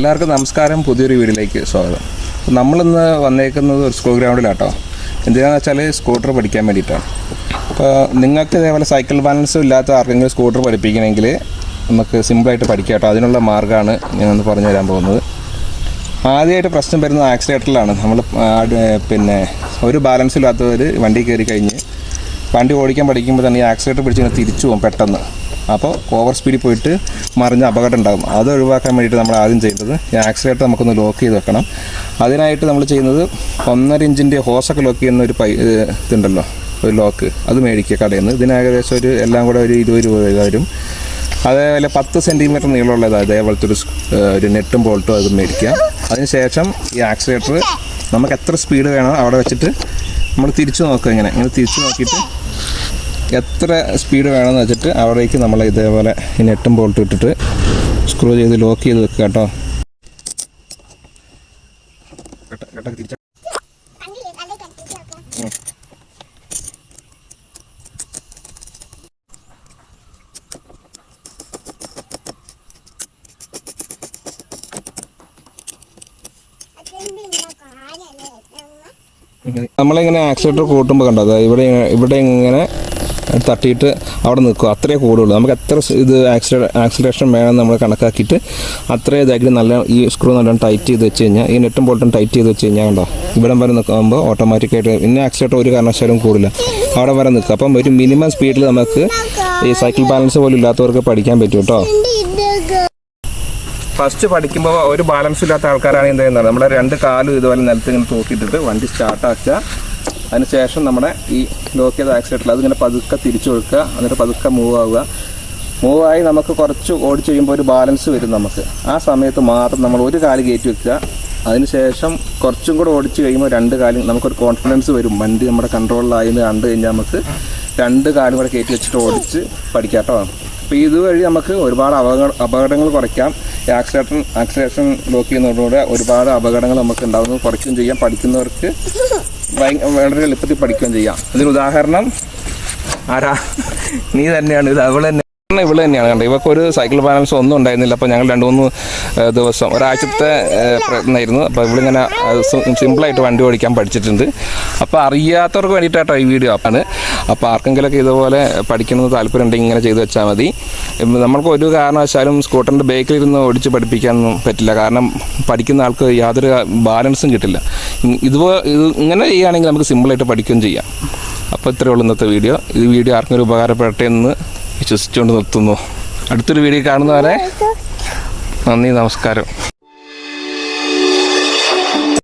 എല്ലാവർക്കും നമസ്കാരം. പുതിയൊരു വീഡിയോയിലേക്ക് സ്വാഗതം. നമ്മളിന്ന് വന്നേക്കുന്നത് ഒരു സ്കൂൾ ഗ്രൗണ്ടിലാട്ടോ. എന്തിനാന്ന് വെച്ചാൽ സ്കൂട്ടർ പഠിക്കാൻ വേണ്ടിയിട്ടാണ്. അപ്പോൾ നിങ്ങൾക്ക് ഇതേപോലെ സൈക്കിൾ ബാലൻസും ഇല്ലാത്ത ആർക്കെങ്കിലും സ്കൂട്ടർ പഠിപ്പിക്കണമെങ്കിൽ നമുക്ക് സിമ്പിളായിട്ട് പഠിക്കാം കേട്ടോ. അതിനുള്ള മാർഗമാണ് ഞാനൊന്ന് പറഞ്ഞു തരാൻ പോകുന്നത്. ആദ്യമായിട്ട് പ്രശ്നം വരുന്നത് ആക്സിലേറ്ററിലാണ്. നമ്മൾ പിന്നെ ഒരു ബാലൻസ് ഇല്ലാത്തവർ വണ്ടി കയറി കഴിഞ്ഞ് വണ്ടി ഓടിക്കാൻ പഠിക്കുമ്പോൾ തന്നെ ഈ ആക്സിലേറ്റർ പിടിച്ചിങ്ങനെ തിരിച്ചു പോകും പെട്ടെന്ന്. അപ്പോൾ ഓവർ സ്പീഡിൽ പോയിട്ട് മറിഞ്ഞ അപകടം ഉണ്ടാകും. അത് ഒഴിവാക്കാൻ വേണ്ടിയിട്ട് നമ്മൾ ആദ്യം ചെയ്യേണ്ടത് ഈ ആക്സിലേറ്റർ നമുക്കൊന്ന് ലോക്ക് ചെയ്ത് വെക്കണം. അതിനായിട്ട് നമ്മൾ ചെയ്യുന്നത് ഒന്നര ഇഞ്ചിന്റെ ഹോസൊക്കെ ലോക്ക് ചെയ്യുന്ന ഒരു പൈ ഇത് ഇതുണ്ടല്ലോ ഒരു ലോക്ക് അത് മേടിക്കുക കടയിൽ നിന്ന് ഇതിന് ഏകദേശം ഒരു എല്ലാം കൂടെ ഒരു ഇരുപത് രൂപ വരും അതേപോലെ പത്ത് സെന്റിമീറ്റർ നീളമുള്ളത് അതേപോലത്തെ ഒരു ഒരു നെട്ടും ബോൾട്ടും അത് മേടിക്കുക. അതിനുശേഷം ഈ ആക്സിലേറ്റർ നമുക്ക് എത്ര സ്പീഡ് വേണോ അവിടെ വെച്ചിട്ട് നമ്മൾ തിരിച്ചു നോക്കുക ഇങ്ങനെ. ഇങ്ങനെ തിരിച്ചു നോക്കിയിട്ട് എത്ര സ്പീഡ് വേണമെന്ന് വെച്ചിട്ട് അവിടേക്ക് നമ്മൾ ഇതേപോലെ ഈ നെട്ടും ബോൾട്ട് ഇട്ടിട്ട് സ്ക്രൂ ചെയ്ത് ലോക്ക് ചെയ്ത് വെക്കുക കേട്ടോ. നമ്മളിങ്ങനെ ആക്സിലേറ്റർ കൂട്ടുമ്പോൾ കണ്ടോ? അതായത് ഇവിടെ ഇവിടെ ഇങ്ങനെ തട്ടിയിട്ട് അവിടെ നിൽക്കുക. അത്രേ കൂടുള്ളൂ. നമുക്ക് എത്ര ഇത് ആക്സിലേ ആക്സിലേഷൻ വേണം നമ്മൾ കണക്കാക്കിയിട്ട് അത്രേ ഇതായിട്ട് നല്ല ഈ സ്ക്രൂ നല്ല ടൈറ്റ് ചെയ്ത് വെച്ച് കഴിഞ്ഞാൽ ഈ നെട്ടും ബോൾട്ടും ടൈറ്റ് ചെയ്ത് വെച്ച് കഴിഞ്ഞാൽ കണ്ടോ ഇവിടം വരെ നിൽക്കുമ്പോൾ ഓട്ടോമാറ്റിക്കായിട്ട് പിന്നെ ആക്സിലേറ്റർ ഒരു കാരണവശാലും കൂടില്ല. അവിടെ വരെ നിൽക്കുക. അപ്പം ഒരു മിനിമം സ്പീഡിൽ നമുക്ക് ഈ സൈക്കിൾ ബാലൻസ് പോലും ഇല്ലാത്തവർക്ക് പഠിക്കാൻ പറ്റും കേട്ടോ. ഫസ്റ്റ് പഠിക്കുമ്പോൾ ഒരു ബാലൻസ് ഇല്ലാത്ത ആൾക്കാരാണ് എന്ത് ചെയ്യുന്നത് നമ്മുടെ രണ്ട് കാലും ഇതുപോലെ നിലത്ത് ഇങ്ങനെ തൂക്കിയിട്ടിട്ട് വണ്ടി സ്റ്റാർട്ടാക്കുക അതിനുശേഷം നമ്മുടെ ഈ ലോക്ക് ചെയ്ത ആക്സിഡന്റിൽ അതിങ്ങനെ പതുക്കെ തിരിച്ചു കൊടുക്കുക. എന്നിട്ട് പതുക്കെ മൂവ് ആവുക. മൂവ് ആയി നമുക്ക് കുറച്ച് ഓടിച്ചു കഴിയുമ്പോൾ ഒരു ബാലൻസ് വരും നമുക്ക്. ആ സമയത്ത് മാത്രം നമ്മൾ ഒരു കാൽ കയറ്റി വെക്കുക. അതിനുശേഷം കുറച്ചും കൂടെ ഓടിച്ചു കഴിയുമ്പോൾ രണ്ട് കാലും നമുക്കൊരു കോൺഫിഡൻസ് വരും. വണ്ടി നമ്മുടെ കൺട്രോളിലായി എന്ന് കണ്ടു കഴിഞ്ഞാൽ നമുക്ക് രണ്ട് കാലും കൂടെ കയറ്റി വെച്ചിട്ട് ഓടിച്ച് പഠിക്കാം കേട്ടോ. അപ്പോൾ ഇതുവഴി നമുക്ക് ഒരുപാട് അപകട അപകടങ്ങൾ കുറയ്ക്കാം. ഈ ആക്സിലേഷൻ ലോക്ക് ചെയ്യുന്നതോടുകൂടെ ഒരുപാട് അപകടങ്ങൾ നമുക്ക് ഉണ്ടാകുന്നത് കുറയ്ക്കുകയും ചെയ്യാം. പഠിക്കുന്നവർക്ക് വളരെ എളുപ്പത്തിൽ പഠിക്കുകയും ചെയ്യാം. അതിന് ഉദാഹരണം ആരാ? നീ തന്നെയാണ് ഇത് അവൾ തന്നെ. ഇവൾ തന്നെയാണ് കണ്ടത്. ഇവർക്ക് ഒരു സൈക്കിൾ ബാലൻസ് ഒന്നും ഉണ്ടായിരുന്നില്ല. അപ്പോൾ ഞങ്ങൾ രണ്ട് മൂന്ന് ദിവസം ഒരാഴ്ചത്തെ പ്രയത്നമായിരുന്നു അപ്പോൾ ഇവളിങ്ങനെ സിമ്പിളായിട്ട് വണ്ടി ഓടിക്കാൻ പഠിച്ചിട്ടുണ്ട്. അപ്പോൾ അറിയാത്തവർക്ക് വേണ്ടിയിട്ടാട്ടോ ഈ വീഡിയോ ആണ് അപ്പോൾ ആർക്കെങ്കിലുമൊക്കെ ഇതുപോലെ പഠിക്കണമെന്ന് താല്പര്യം ഉണ്ടെങ്കിൽ ഇങ്ങനെ ചെയ്ത് വെച്ചാൽ മതി. നമ്മൾക്ക് ഒരു കാരണവശാലും സ്കൂട്ടറിന്റെ ബേക്കിലിരുന്ന് ഓടിച്ച് പഠിപ്പിക്കാനൊന്നും പറ്റില്ല. കാരണം പഠിക്കുന്ന ആൾക്ക് യാതൊരു ബാലൻസും കിട്ടില്ല. ഇതുപോലെ ഇതുപോ ഇത് ഇങ്ങനെ ചെയ്യുകയാണെങ്കിൽ നമുക്ക് സിമ്പിളായിട്ട് പഠിക്കുകയും ചെയ്യാം. അപ്പോൾ ഇത്രയേ ഉള്ളൂ ഇന്നത്തെ വീഡിയോ. ഈ വീഡിയോ ആർക്കെങ്കിലും ഉപകാരപ്പെടട്ടെ എന്ന് വിശ്വസിച്ചുകൊണ്ട് നിർത്തുന്നു. അടുത്തൊരു വീഡിയോ കാണുന്നവരെ നന്ദി നമസ്കാരം.